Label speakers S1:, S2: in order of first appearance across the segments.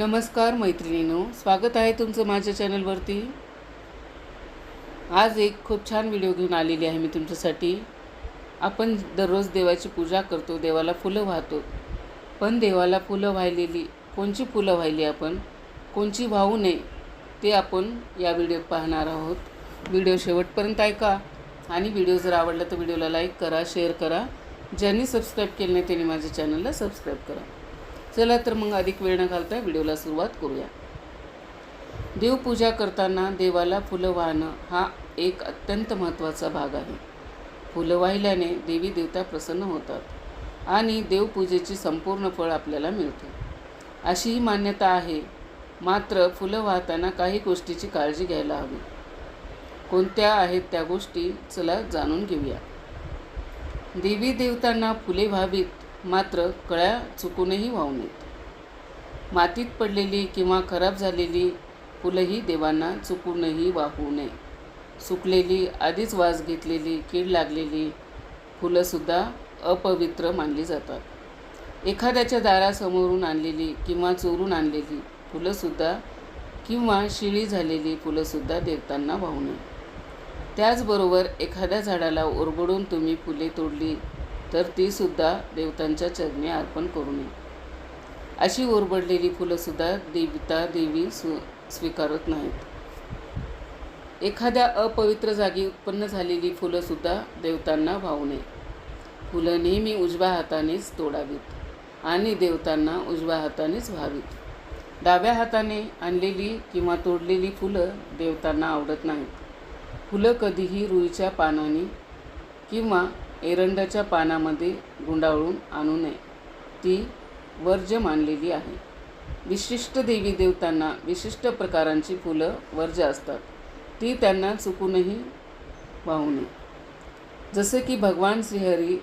S1: नमस्कार मैत्रिणीनो स्वागत आहे तुमचं माझ्या चॅनलवरती. आज एक खूप छान व्हिडिओ घेऊन आलेली आहे मी तुमच्यासाठी. आपण दररोज देवाची पूजा करतो देवाला फुलं वाहतो. पण देवाला फुलं वाहिलेली कोणची फुलं वाहिली आपण? कोणची वाहू नये ते आपण या व्हिडिओ पाहणार आहोत. व्हिडिओ शेवटपर्यंत ऐका आणि व्हिडिओ जर आवडला तर व्हिडिओला लाईक करा शेअर करा. ज्यांनी सबस्क्राईब केलं नाही त्यांनी माझ्या चॅनलला सबस्क्राईब करा. चला तर मग अधिक वेळ न घालता व्हिडिओला सुरुवात करूया. देवपूजा करताना देवाला फुलं वाहणं हा एक अत्यंत महत्त्वाचा भाग आहे. फुलं वाहिल्याने देवी देवता प्रसन्न होतात आणि देवपूजेची संपूर्ण फळ आपल्याला मिळते. अशी ही मान्यता आहे. मात्र फुलं वाहताना काही गोष्टीची काळजी घ्यायला हवी. कोणत्या आहेत त्या गोष्टी चला जाणून घेऊया. देवी देवतांना फुले व्हावीत मात्र कळ्या चुकूनही वाहू नयेत. मातीत पडलेली किंवा खराब झालेली फुलंही देवांना चुकूनही वाहू नये. सुकलेली आधीच वास घेतलेली कीड लागलेली फुलंसुद्धा अपवित्र मानली जातात. एखाद्याच्या दारासमोरून आणलेली किंवा चोरून आणलेली फुलंसुद्धा किंवा शिळी झालेली फुलंसुद्धा देवतांना वाहू नये. त्याचबरोबर एखाद्या झाडाला ओरबडून तुम्ही फुले तोडली तर तीसुद्धा देवतांच्या चरणी अर्पण करू नये अशी ओरबडलेली फुलंसुद्धा देवता देवी सु स्वीकारत नाहीत. एखाद्या अपवित्र जागी उत्पन्न झालेली फुलंसुद्धा देवतांना भावू नये. फुलं नेहमी उजव्या हातानेच तोडावीत आणि देवतांना उजव्या हातानेच व्हावीत. डाव्या हाताने आणलेली किंवा तोडलेली फुलं देवतांना आवडत नाहीत. फुलं कधीही रुईच्या पानाने किंवा एरंडाच्या पानामध्ये गुंडाळून आणू नये. ती वर्ज्य मानलेली आहे. विशिष्ट देवी देवतांना विशिष्ट प्रकारांची फुलं वर्ज्य असतात. ती त्यांना चुकूनही वाहू नये. जसे की भगवान श्रीहरी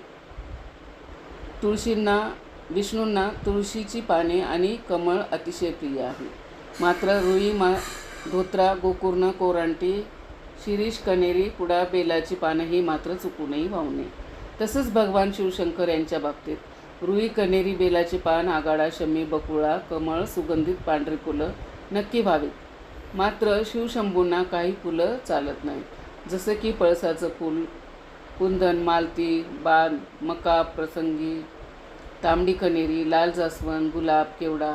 S1: तुळशींना विष्णूंना तुळशीची पाने आणि कमळ अतिशय प्रिय आहे. मात्र रुई मा धोत्रा गोकुर्ण कोरांटी शिरीष कनेरी कुडा बेलाची पानं ही मात्र चुकूनही वाहू नये. तसंच भगवान शिवशंकर यांच्या बाबतीत. रुई कनेरी बेलाचे पान आगाडा शमी बकुळा कमळ सुगंधित पांढरी फुलं नक्की व्हावीत. मात्र शिवशंभूंना काही फुलं चालत नाहीत. जसं की पळसाचं फूल कुंदन मालती बाण मका प्रसंगी तांबडी कनेरी लाल जास्वंद गुलाब केवडा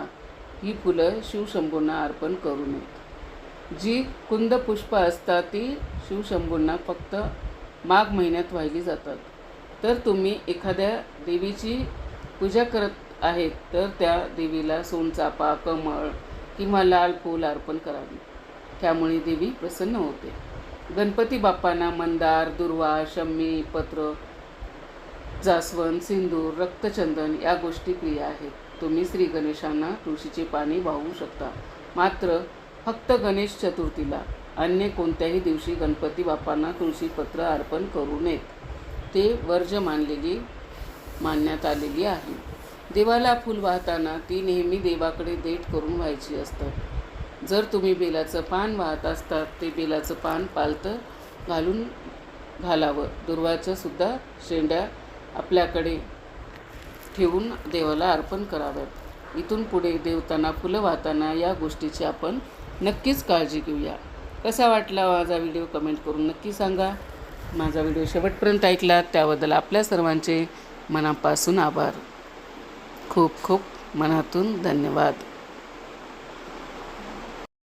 S1: ही फुलं शिवशंभूंना अर्पण करू नयेत. जी कुंद पुष्प असतात ती शिवशंभूंना फक्त माघ महिन्यात वाहिली जातात. तर तुम्ही एखाद्या देवीची पूजा करत आहेत तर त्या देवीला सोनचापा कमळ किंवा लाल फूल अर्पण करावी. त्यामुळे देवी प्रसन्न होते. गणपती बाप्पांना मंदार दुर्वा शम्मी पत्र जास्वंद सिंदूर रक्तचंदन या गोष्टी प्रिय आहेत. तुम्ही श्री गणेशांना तुळशीची पाने वाहू शकता. मात्र फक्त गणेश चतुर्थीला अन्य कोणत्याही दिवशी गणपती बाप्पांना तुळशीपत्र अर्पण करू नयेत. ते वर्ज्य मानलेली मानण्यात आलेली आहे. देवाला फूल वाहताना ती नेहमी देवाकडे देठ करून व्हायची असतात. जर तुम्ही बेलाचं पान वाहत असतात ते बेलाचं पान पालतं घालून घालावं. दुर्वाच्या सुद्धा शेंड्या आपल्याकडे ठेवून देवाला अर्पण कराव्यात. इथून पुढे देवताना फुलं वाहताना या गोष्टीची आपण नक्कीच काळजी घेऊया. कसा वाटला माझा व्हिडिओ? कमेंट करून नक्की सांगा. माझा व्हिडिओ शेवटपर्यंत ऐकला त्याबद्दल आपल्या सर्वांचे मनापासून आभार. खूप खूप मनातून धन्यवाद.